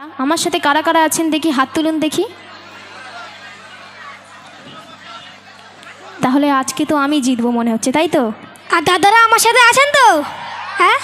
আমার সাথে কারা কারা আছেন দেখি হাত তুলুন দেখি। তাহলে আজকে তো আমি জিতবো মনে হচ্ছে তাই তো? আর দাদারা আমার সাথে আছেন তো? হ্যাঁ?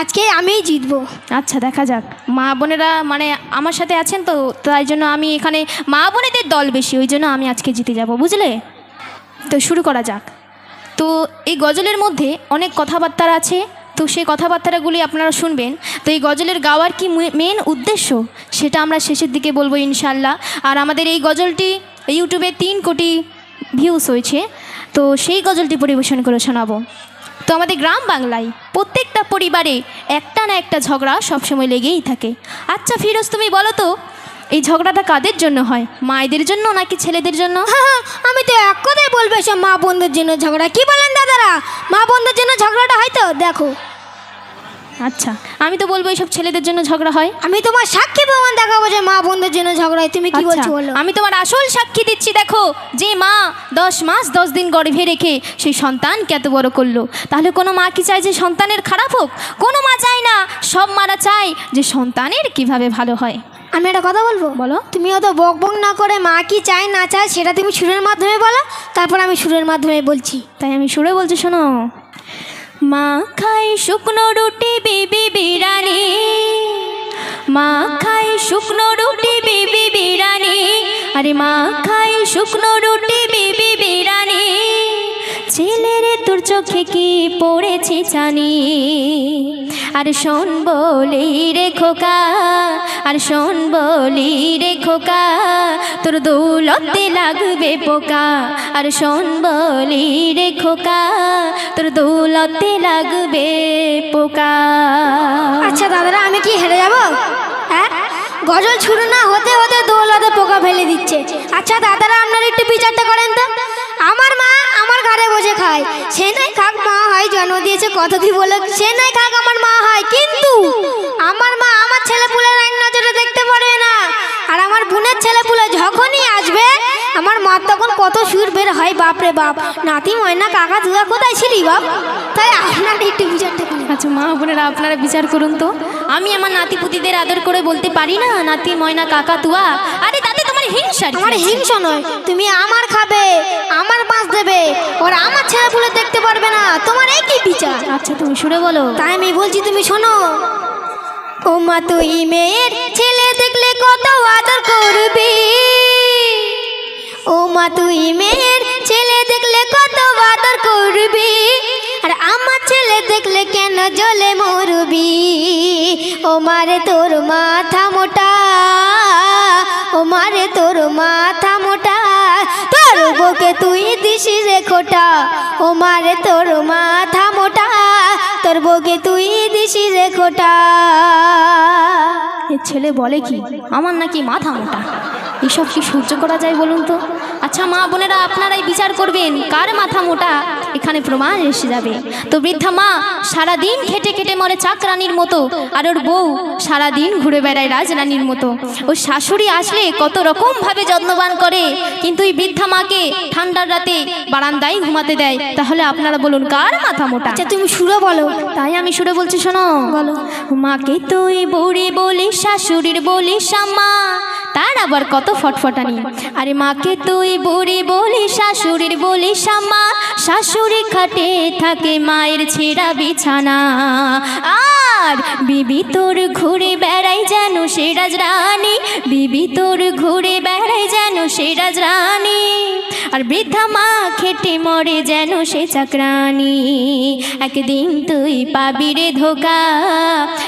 আজকে আমিই জিতবো। আচ্ছা দেখা যাক। মা বোনেরা মানে আমার সাথে আছেন তো তাই জন্য আমি এখানে মা বোনেদের দল বেশি ওই জন্য আমি আজকে জিতে যাব বুঝলে? তো শুরু করা যাক। তো এই গজলের মধ্যে অনেক কথাবার্তা আছে তো সেই কথাবার্তাগুলি আপনারা শুনবেন। তো এই গজলের গাওয়ার কি মেন উদ্দেশ্য? সেটা আমরা শেষের দিকে বলব ইনশাল্লাহ আর আমাদের এই গজলটি ইউটিউবে তিন কোটি ভিউস হয়েছে। তো সেই গজলটি পরিবেশন করে শোনাবো। তো আমাদের গ্রাম বাংলায় প্রত্যেকটা পরিবারে একটা না একটা ঝগড়া সবসময় লেগেই থাকে। আচ্ছা ফিরোজ, তুমি বলো তো এই ঝগড়াটা কাদের জন্য হয়? মায়েদের জন্য নাকি ছেলেদের জন্য? হ্যাঁ আমি তো এক কথাই বলব সব মা বন্ধুর জন্য ঝগড়া। কি বলেন দাদারা? মা বন্ধুর জন্য ঝগড়াটা হয় তো? দেখো। আচ্ছা আমি তো বলব এইসব ছেলেদের জন্য ঝগড়া হয়। আমি তোমার সাক্ষী প্রমাণ দেখাবো যে মা বন্ধুর জন্য ঝগড়া হয়। তুমি কি আচ্ছা, বলছো বলো? আমি তোমার আসল সাক্ষী দিচ্ছি দেখো। যে মা দশ মাস দশ দিন গর্ভে রেখে সেই সন্তানকে এত বড় করল। তাহলে কোনো মা কি চায় যে সন্তানের খারাপ হোক? কোনো মা চায় না সব মারা চায় যে সন্তানের কীভাবে ভালো হয়। আমি একটা কথা বলব? বলো। তুমি অত বক বক না করে মা কি চায় না চায় সেটা তুমি সুরের মাধ্যমে বলো তারপর আমি সুরের মাধ্যমে বলছি। তাই আমি সুরে বলছি শোনো। মা খাই শুকনো রুটি বিবি বিরানি মা খাই শুকনো রুটি বিবি বিরানি আরে মা খাই শুকনো রুটি বিবি বিরানি ছেলেরে তোর চোখে কি পড়েছে জানি। আর শোন বলি রে খোকা, আর শোন বলি রে খোকা, তোর দৌলতে লাগবে পোকা। আর শোন বলি রে খোকা, তোর দৌলতে লাগবে পোকা। আচ্ছা দাদারা, আমি কি হেরে যাব? হ্যাঁ? গজল শুরু না হতে হতে দৌলতে পোকা ফেলে দিচ্ছে। আচ্ছা দাদারা, আপনারা একটু বিচারটা করেন তো। আমার মা আমার ঘরে বসে খায়। সে নাই খাক মা হয় জন্ম দিয়েছে কত কি বলে সে নাই খাক আমার মা হয়। কিন্তু আমার মা আমার ছেলে পুলের এক নজরে দেখতে পারবে না। আর আমার বোনের ছেলে পুলে যখনই আসবে আমার মা তখন কত সুর বের হয় বাপরে বাপ। নাতি ময়না কাকা তুয়া কোথায় ছিলি বাপ? তাই আপনার একটু বিচারটা আচ্ছা মা বোনেরা আপনারা বিচার করুন তো। আমি আমার নাতি পুতিদের আদর করে বলতে পারি না নাতি ময়না কাকা তুয়া আরে তাতে তোমার হিংসা আমার হিংসা নয় তুমি আমার খাবে। মাছ দেবে। ওর আমার ছেলে পুলে দেখতে পারবে না। তোমার এই কি বিচার। আচ্ছা তুমি সুরে বলো। তাই আমি বলছি তুমি শোনো। ও মা তুই মেয়ের ছেলে দেখলে কত আদর করবি? ও মা তুই মেয়ের ছেলে দেখলে কত আদর করবি? আর আমার ছেলে দেখলে কেন জলে মরবি? ও মারে তোর মাথা মোটা। ও মারে তোর মাথা তুই দিস রে খোটা ও মারে তোর মাথা মোটা, তোর বউকে তুই দিস রে খোটা ছেলে বলে কি? আমার নাকি মাথা মোটা। এসব কি সহ্য করা যায় বলুন তো? আচ্ছা মা বোনেরা আপনারাই বিচার করবেন কার মাথা মোটা? এখানে প্রমাণ এসে যাবে। তো বৃদ্ধা মা সারাদিন খেটে খেটে মরে চাকরানির মতো আর ওর বউ সারাদিন ঘুরে বেড়ায় রাজরানীর মতো। ও শাশুড়ি আসলে কত রকম ভাবে যত্নবান করে কিন্তু এই বৃদ্ধা মাকে ঠান্ডার রাতে বারান্দায় ঘুমাতে দেয়। তাহলে আপনারা বলুন কার মাথা মোটা? আচ্ছা তুমি সুরে বলো। তাই আমি সুরে বলছি শোনো। বলো। মাকে তুই বুড়ি বলিস শাশুড়ির বলিস আম্মা। তার আবার কত ফটফটানি। আরে মাকে তুই বুড়ি বলি শাশুড়ির বলি শামা শাশুড়ি খাটে থাকে মায়ের ছেঁড়া বিছানা। আর বিবি তোর ঘুরে বেড়াই যেন সেরাজ রাজরানী। বিবি তোর ঘুরে বেড়াই যেন সেরাজ রাজরানী। আর বৃদ্ধা মা খেটে মরে যেন সে চাকরানি। একদিন তুই পাবি রে ধোকা,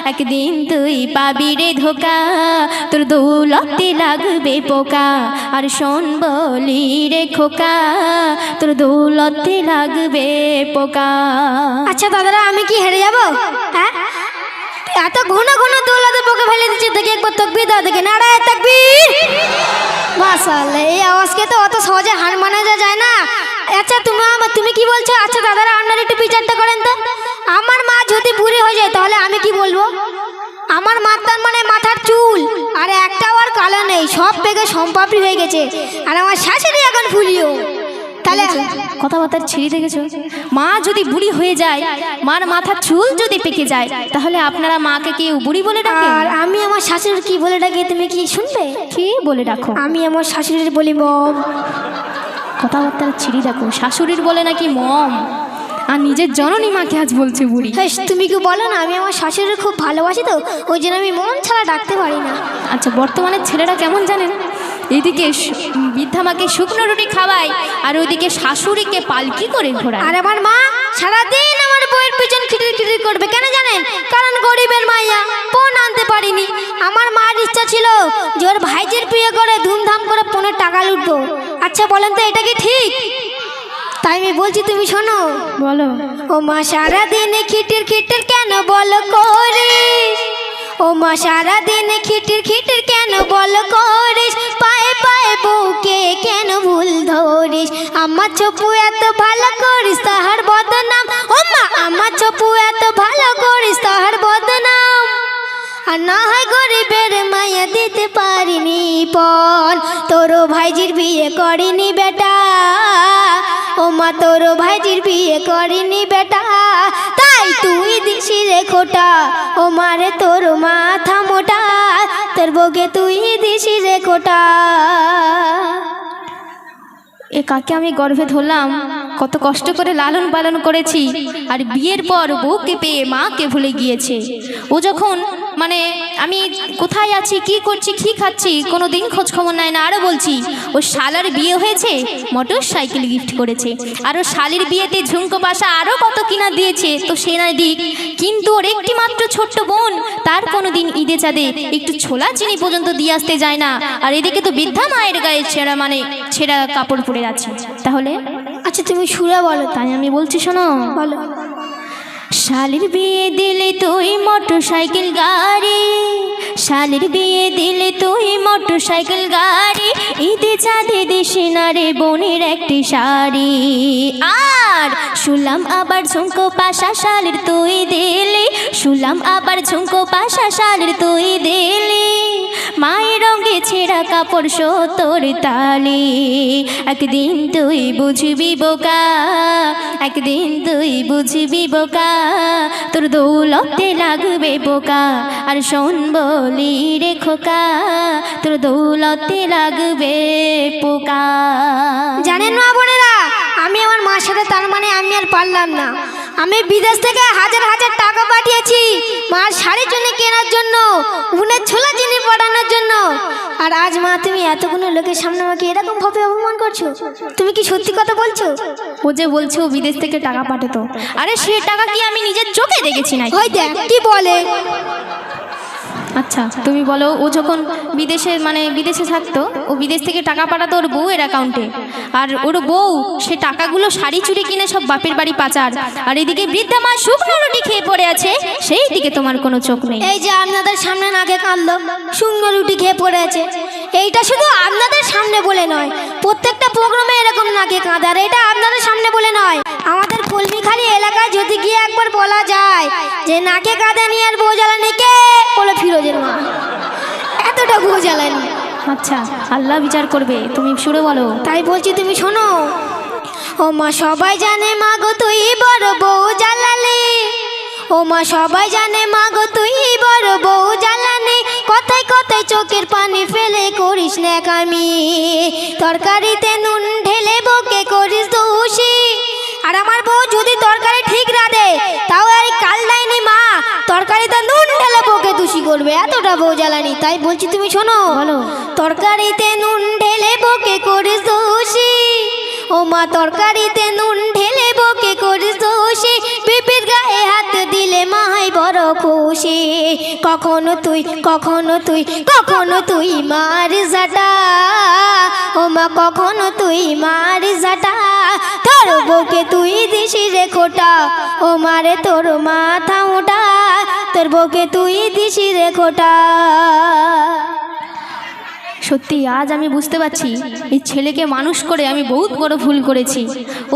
একদিন তুই পাবি রে ধোকা, তোর দৌলতে লাগবে পোকা, আর শোন বলি রে খোকা, তোর দৌলতে লাগবে পোকা। আচ্ছা দাদারা, আমি কি হেরে যাব? হ্যাঁ? এত ঘন ঘন দৌলতে পোকা ফেলে দিচ্ছে, দেখি একবার তকবির দাও, দেখে। নাড়ায় তকবির! মাশাআল্লাহ, এই আওয়াজকে তো অত সহজে হার মানা যা যায় না। আচ্ছা তুমি তুমি কি বলছো? আচ্ছা দাদারা, আপনারা একটু বিচারটা করেন তো। আমার মা যদি বুড়ি হয়ে যায়, তাহলে আমি কি বলব? আমার মাতার মানে মাথার চুল, আর একটাও আর কালো নেই, সব পেগে সম্পাপড়ি হয়ে গেছে। আর আমার শাশুড়ি এখন ফুলিও। তাহলে? কথাবার্তার ছিঁড়ি দেখেছ মা যদি বুড়ি হয়ে যায় মার মাথার চুল যদি পেকে যায় তাহলে আপনারা মাকে কেউ বুড়ি বলে ডাকে আর আমি আমার শাশুড়ির কি বলে ডাকি তুমি কি শুনবে? কি বলে ডাকো? আমি আমার শাশুড়ির বলি মম। কথাবার্তার ছিঁড়ি দেখো শাশুড়ির বলে নাকি মম? আর নিজের জননী মাকে আজ বলছে বুড়ি। হ্যাঁ তুমি কি বলো না আমি আমার শাশুড়ির খুব ভালোবাসি তো ওই জন্য আমি মন ছাড়া ডাকতে পারি না। আচ্ছা বর্তমানে ছেলেরা কেমন জানেন? এইদিকে সু- বৃদ্ধা মাকে শুকনো রুটি খাওয়াই আর ওইদিকে শাশুড়িকে পালকি করে ঘোরায় আর আমার মা সারাদিন আমার বইয়ের পিছন খিটির খিটির করবে কেন জানেন? কারণ গরিবের মাইয়া পণ আনতে পারিনি। আমার মার ইচ্ছা ছিল যে ওর ভাইজির বিয়ে করে ধুমধাম করে পনেরো টাকা লুটবো। আচ্ছা বলেন তো এটা কি ঠিক? তাই আমি বলছি তুমি শোনো। বলো। ও মা সারাদিন খিটির খিটির কেন বলো করিস? ও মা সারাদিন খিটির খিটির কেন বলো করিস চপু এত ভালো করিস, তাহার বদনাম। ও মা, আমার চপু এত ভালো করিস, তাহার বদনাম। আর না হয় গরিবের মায়া দিতে পারিনি পণ তোর ভাইজির বিয়ে করিনি বেটা। ও মা তোর ভাইজির বিয়ে করিনি বেটা। তাই তুই দিছি রে খোটা, ও মারে তোর মাথা মোটা। তোর বউকে তুই দিছি রে খোটা। এ কাকে আমি গর্ভে ধরলাম? কত কষ্ট করে লালন পালন করেছি, আর বিয়ের পর বউকে পেয়ে মাকে ভুলে গিয়েছে। ও যখন মানে আমি কোথায় আছি, কি করছি, কি খাচ্ছি কোনো দিন খোঁজ খবর নেয় না। আরও বলছি ও শালার বিয়ে হয়েছে, মোটর সাইকেল গিফট করেছে। আর ও শালির বিয়েতে ঝুমকো পাশা আরও কত কিনা দিয়েছে, তো সে না দিক। কিন্তু ওর একটি মাত্র ছোট্ট বোন, তার কোনো দিন ঈদে চাঁদে একটু ছোলা চিনি পর্যন্ত দিয়ে আসতে যায় না। আর এদিকে তো বৃদ্ধা মায়ের গায়ে ছেঁড়া মানে ছেঁড়া কাপড় পরে যাচ্ছে তাহলে আচ্ছা তুমি সুরে বলো। তাই আমি বলছি শোনো। বলো। শালির বিয়ে দিলে তুই মোটর সাইকেল গাড়ি শালির বিয়ে দিলে তুই মোটর সাইকেল গাড়ি। ঈদে চাঁদে দেশে না রে বোনের একটি শাড়ি। আর শুলাম আবার ঝুমকো পাশা শালির তুই দিলি। শুলাম আবার ঝুমকো পাশা শালির তুই দিলি। মায়ের রঙে ছেঁড়া কাপড় সতর তালি। একদিন তুই বুঝবি বোকা, একদিন তুই বুঝবি বোকা। তোর দৌলতে লাগবে বোকা, আর শোন বলি রে খোকা তোর দৌলতে লাগবে পোকা। জানেন মা বোনেরা আমি আমার মার সাথে তার মানে আমি আর পারলাম না। আমি বিদেশ থেকে হাজার হাজার টাকা পাঠিয়েছি মার শাড়ি জন্য কেনার জন্য উনের ছোলা চিনি পাঠানোর জন্য। আর আজ মা তুমি এতগুলো লোকের সামনে আমাকে এরকম ভাবে অপমান করছ? তুমি কি সত্যি কথা বলছো? ও যে বলছে ও বিদেশ থেকে টাকা পাঠাতো। আরে সে টাকা কি আমি নিজের চোখে দেখেছি না ওই দেখ কি বলে? আচ্ছা তুমি বলো, ও যখন বিদেশে মানে বিদেশে থাকতো, ও বিদেশ থেকে টাকা পাঠাতো ওর বউয়ের অ্যাকাউন্টে আর ওর বউ, সে টাকাগুলো শাড়ি চুরি কিনে সব বাপের বাড়ি পাচার। আর এদিকে বৃদ্ধা মা শুকনো রুটি খেয়ে পড়ে আছে, সেই দিকে তোমার কোনো চোখ নেই। এই যে আপনাদের সামনে আগে কাঁদলো, শুকনো রুটি খেয়ে পড়ে আছে। এইটা শুধু আপনাদের সামনে বলে নয়। প্রত্যেকটা প্রোগ্রামে এরকম নাকে কাঁদে আর এটা আপনাদের সামনে বলে নয়। আমাদের কলমিখালি এলাকায় যদি গিয়ে একবার বলা যায় যে নাকে কাঁদে নিয়ে আর বউ জ্বালানি কে বলে ফিরোজের মা? এতটা বউ জ্বালানি। আচ্ছা আল্লাহ বিচার করবে। তুমি শুরু বলো। তাই বলছি তুমি শোনো। ও মা সবাই জানে মা গো তুই বড় বউ জ্বালালি ও মা সবাই জানে মা গো তুই বড় বউ জ্বালানি। কথায় কথায় চোখের পানি ফেলে করিস না কামি তরকারিতে নুন ঢেলে বকে করিস দোষী। আর আমার বউ যদি তরকারি ঠিক রাঁধে তাও এই কাল দেয়নি মা। তরকারিতে নুন ঢেলে বকে দোষী করবে এতটা বউ জ্বালানি। তাই বলছি তুমি শোনো বলো। তরকারিতে নুন ঢেলে বকে করিস দোষী। ও মা তরকারিতে নুন ঢেলে বকে করিস দোষী পিপির গায়ে হাত দিলে মাই বড় খুশি। কখনো তুই কখনো তুই কখনো তুই মারিস জাটা ও মা, কখনো তুই মারিস জাটা তোর বউকে তুই দিসি রে খোটা। ও মারে তোর মাথা ওটা তোর বউকে তুই দিসি রে খোটা। সত্যি, আজ আমি বুঝতে পারছি, এই ছেলেকে মানুষ করে আমি বহুত বড় ভুল করেছি।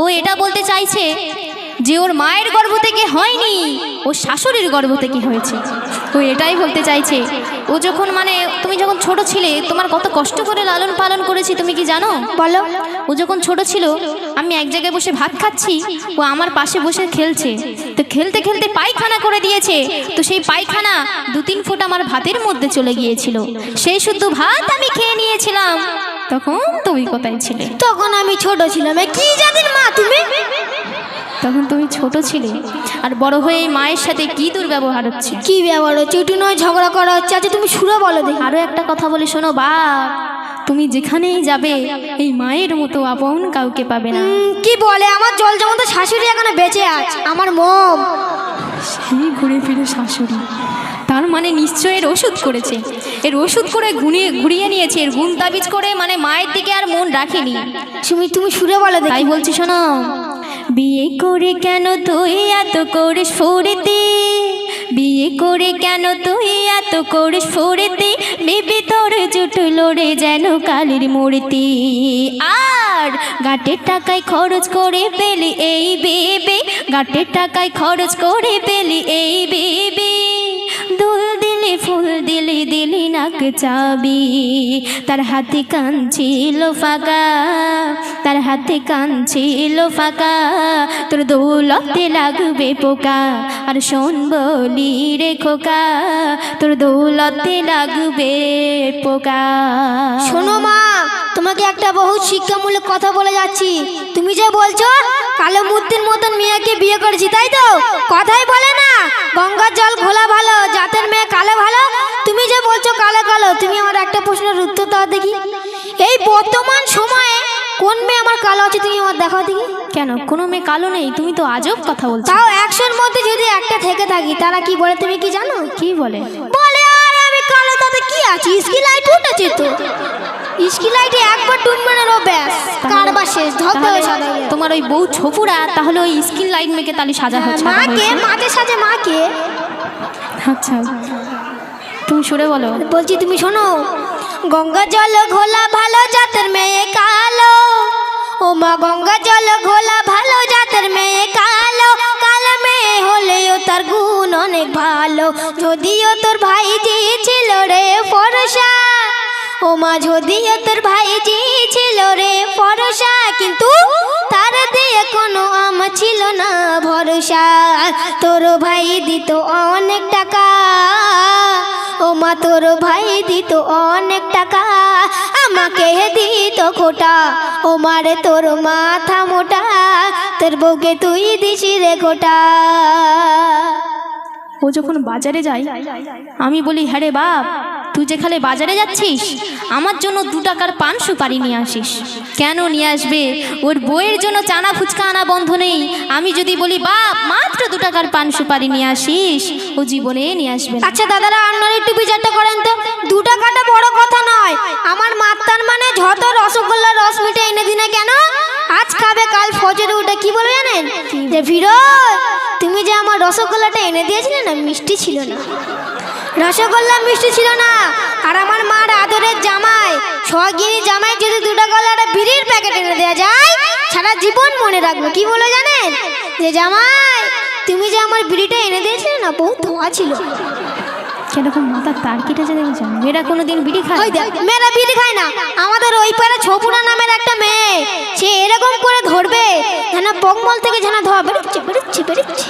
ও এটা বলতে চাইছে যে ওর মায়ের গর্ভ থেকে হয়নি ও শাশুড়ির গর্ভ থেকে হয়েছে। ও এটাই বলতে চাইছে। ও যখন মানে তুমি যখন ছোট ছিলে তোমার কত কষ্ট করে লালন পালন করেছি তুমি কি জানো? বলো। ও যখন ছোট ছিল আমি এক জায়গায় বসে ভাত খাচ্ছি ও আমার পাশে বসে খেলছে। তো খেলতে খেলতে পায়খানা করে দিয়েছে। তো সেই পায়খানা দু তিন ফুট আমার ভাতের মধ্যে চলে গিয়েছিল। সেই শুদ্ধ ভাত আমি খেয়ে নিয়েছিলাম। তখন তুমি কোথায় ছিলে? তখন আমি ছোট ছিলাম। কি জানেন মা তুমি? তখন তুমি ছোট ছিলে আর বড় হয়ে মায়ের সাথে কি দুর্ব্যবহার হচ্ছে? কি ব্যবহার হচ্ছে? একটু নয় ঝগড়া করা হচ্ছে। আচ্ছা তুমি সুরে বলো দেখি। আরও একটা কথা বলে শোনো বা। তুমি যেখানেই যাবে এই মায়ের মতো আপন কাউকে পাবে না। কি বলে? আমার জল যেমন তো শাশুড়ি এখনও বেঁচে আছে আমার মম। সেই ঘুরে ফিরে শাশুড়ি। তার মানে নিশ্চয় এর ওষুধ করেছে। এর ওষুধ করে ঘুরিয়ে ঘুরিয়ে নিয়েছে। এর গুণ তাবিজ করে মানে মায়ের দিকে আর মন রাখেনি। তুমি তুমি সুরে বলো তাই বলছি শোনো বিয়ে করে কেন তুই এত করিস ফুরিতে? বিয়ে করে কেন তুই এত করিস ফুরিতে? বেবি তোর জুটো লড়ে যেন কালির মূর্তি। আর গাটের টাকায় খরচ করে পেলি এই বেবে, গাটের টাকায় খরচ করে পেলি এই বেবে। দিলি দিলি নাক চাবি। তার হাতে কাঁদছিল ছিল ফাঁকা। তার হাতে কাঁদছিল ছিল ফাঁকা। তোর দৌলতে লাগবে পোকা। আর শোন বলি রে খোকা, তোর দৌলতে লাগবে পোকা। শোনো মা তোমাকে একটা বহুত শিক্ষামূলক কথা বলে যাচ্ছি। তুমি যে বলছো কালো মূর্তির মতন মেয়েকে বিয়ে করেছি তাই তো? কথাই বলে না। গঙ্গার জল ঘোলা ভালো জাতের মেয়ে কালো ভালো। তুমি যে বলছো কালো কালো তুমি আমার একটা প্রশ্নের উত্তর দাও দেখি। এই বর্তমান সময়ে কোন মেয়ে আমার কালো আছে তুমি আমার দেখাও দেখি। কেন? কোনো মেয়ে কালো নেই তুমি তো আজব কথা বলছো। তাও একশোর মধ্যে যদি একটা থেকে থাকি তারা কি বলে তুমি কি জানো? কি বলে? বলে আর আমি কালো তাতে কি আছে স্কি লাইট উঠেছে তো স্কি লাইটে একবার টুন মানে ব্যাস। কারবার শেষ? ধপ তাহলে ধরে সাদা হয়ে গেল। তোমার ওই বউ ছপুরা তাহলে ওই স্কিন লাইট মেকে তাহলে সাজা হচ্ছে মাকে মাকে সাজে মাকে আচ্ছা। তুমি সুরে বলো। বলছি তুমি শোনো গঙ্গা জল ঘোলা ভালো জাতের মেয়ে কালো। ও মা গঙ্গা যদিও তোর ভাই ছিল রে ফরসা কিন্তু তার দিয়ে কোনো আম ছিল না ভরসা। তোর ভাই দিত অনেক টাকা, ও মা তোর ভাই দিত অনেক টাকা, আমাকে দিত খোটা, ও মারে তোর মাথা মোটা, তোর বউকে তুই দিছি রে খোটা। ও যখন বাজারে যায়, আমি বলি হ্যাঁ রে বাপ তুই যেখানে বাজারে যাচ্ছিস, আমার জন্য দু টাকার পান সুপারি নিয়ে আসিস। কেন নিয়ে আসবে? ওর বইয়ের জন্য চানা ফুচকা আনা বন্ধ নেই। আমি যদি বলি, বাপ, মাত্র দু টাকার পান সুপারি নিয়ে আসিস, ও জীবনে নিয়ে আসবে আচ্ছা দাদারা আপনারা একটু বিচারটা করেন তো। দু টাকাটা বড় কথা নয়। আমার মাত্তার মানে যত রসগোল্লা রস মিঠে এনে দিনে কেন? আজ খাবে, কাল ফজরে উঠে কি বলে জানেন? যে ফিরোজ তুমি যে আমার রসগোল্লাটা এনে দিয়েছিলে না, মিষ্টি ছিল না। রসগোল্লা মিষ্টি ছিল না। আর আমার মার আদরের জামাই সগিরি জামাই যদি দুটো গলাটা বিড়ির প্যাকেট এনে দেওয়া যায় সারা জীবন মনে রাখব। কি বলে জানেন? যে জামাই তুমি যে আমার বিড়িটা এনে দিয়েছিলে না বহুত ধোঁয়া ছিল। কীরকম মাথার তার কেটেছে দেখেছ মেয়েরা কোনোদিন বিড়ি খায় মেয়েরা বিড়ি খায় না। আমাদের ওই পারে ছপুরা নামের একটা মেয়ে সে এরকম করে ধরবে যেন বকমল থেকে যেন ধোয়া বেরোচ্ছে বেরোচ্ছে বেরোচ্ছে।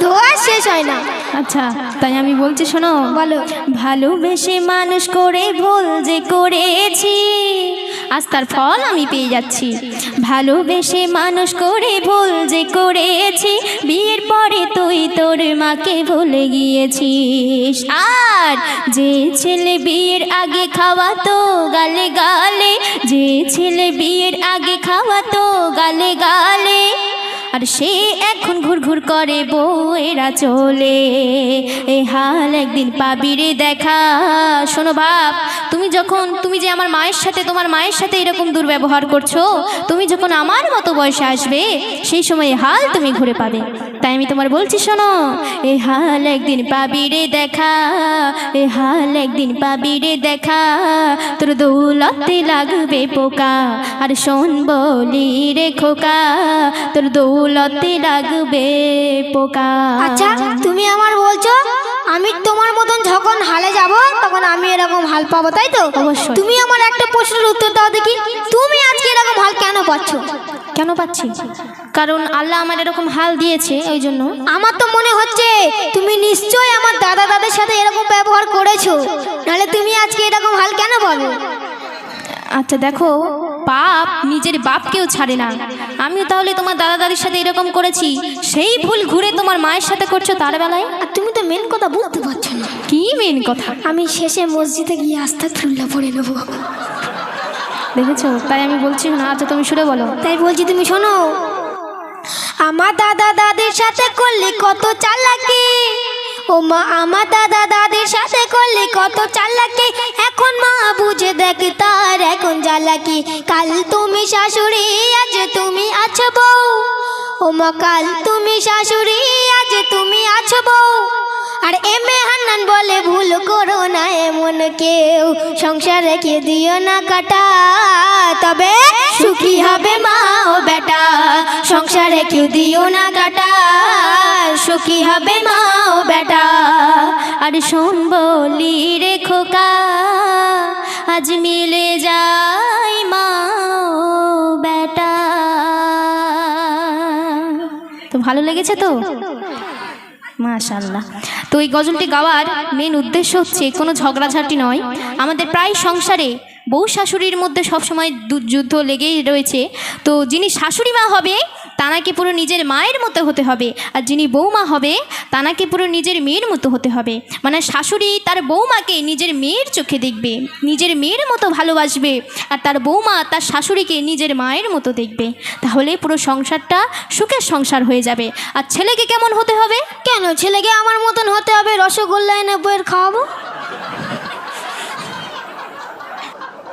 ধোয়া শেষ হয় না। আচ্ছা তাই আমি বলছি শোনো। বলো। ভালোবেসে মানুষ করে ভুল যে করেছি আজ তার ফল আমি পেয়ে যাচ্ছি। ভালোবেসে মানুষ করে ভুল যে করেছি বিয়ের পরে তুই তোর মাকে ভুলে গিয়েছিস। আর যে ছেলে বিয়ের আগে খাওয়াতো গালে গালে যে ছেলে বিয়ের আগে খাওয়াতো গালে গালে আর সে এখন ঘুর ঘুর করে বউয়েরা চলে। এ হাল একদিন পাবি রে দেখা। শোনো বাপ, তুমি যখন, তুমি যে আমার মায়ের সাথে, তোমার মায়ের সাথে এরকম দুর্ব্যবহার করছ, তুমি যখন আমার মতো বয়সে আসবে, সেই সময় হাল তুমি ঘুরে পাবে। তাই আমি তোমার বলছি শোনো এ হাল একদিন পাবি রে দেখা এ হাল একদিন পাবি রে দেখা তোর দৌলতে লাগবে পোকা আর শোন বলি রে খোকা তোর দৌলতে লাগবে পোকা আচ্ছা তুমি আমার বলছো আমি তোমার মতন যখন হালে যাব তখন আমি এরকম হাল পাবো তাই তো অবশ্যই। তুমি আমার একটা প্রশ্নের উত্তর দাও দেখি তুমি পাচ্ছ? কেন পাচ্ছি? কারণ আল্লাহ আমার এরকম হাল দিয়েছে ওই জন্য। আমার তো মনে হচ্ছে তুমি নিশ্চয়ই আমার দাদা দাদের সাথে এরকম ব্যবহার করেছ। নাহলে তুমি আজকে এরকম হাল কেন পাবে? আচ্ছা দেখো পাপ নিজের বাপকেও ছাড়ে না। আমিও তাহলে তোমার দাদা দাদির সাথে এরকম করেছি। সেই ভুল ঘুরে তোমার মায়ের সাথে করছ তার বেলায়? আর তুমি তো মেন কথা বুঝতে পারছ না। কি মেন কথা? আমি শেষে মসজিদে গিয়ে আস্থা ফুল্লা পড়ে নেব। দেখেছ? তাই আমি বলছি না আচ্ছা তুমি শুনে বলো। তাই বলছি তুমি শোনো। আমার দাদা দাদির সাথে করলে কত চালাকি। ও মা, আমার দাদা দাদির সাথে করলে কত চালাকি। এখন মা বুঝে দেখ তার এখন জ্বালাকি। কাল তুমি শাশুড়ি, আজ তুমি আছো বউ। ও মা, কাল তুমি শাশুড়ি, আজ তুমি আছো বউ। আর এম এ হান্নান বলে ভুল করো না এমন কেউ। সংসার রেখে দিও না কাটা, তবে সুখী হবে মা ও বেটা। সংসারে কেউ দিও না কাটা, সুখী হবে মা ও বেটা। আর শোন বলি রে খোকা, আজ মিলে যাই মা বেটা। তো ভালো লেগেছে তো? মাশাল্লাহ তো এই গজলটি গাওয়ার মেন উদ্দেশ্য হচ্ছে, কোনো ঝগড়াঝাটি নয়। আমাদের প্রায় সংসারে বউ শাশুড়ির মধ্যে সবসময় যুদ্ধ লেগেই রয়েছে। তো যিনি শাশুড়ি মা হবে তানাকে পুরো নিজের মায়ের মতো হতে হবে। আর যিনি বৌমা হবে, তানাকে পুরো নিজের মেয়ের মতো হতে হবে। মানে শাশুড়ি তার বৌমাকে নিজের মেয়ের চোখে দেখবে, নিজের মেয়ের মতো ভালোবাসবে, আর তার বৌমা তার শাশুড়িকে নিজের মায়ের মতো দেখবে। তাহলে পুরো সংসারটা সুখের সংসার হয়ে যাবে। আর ছেলেকে কেমন হতে হবে? কেন ছেলেকে আমার মতন হতে হবে? রসগোল্লা এনে বইয়ের খাওয়াবো?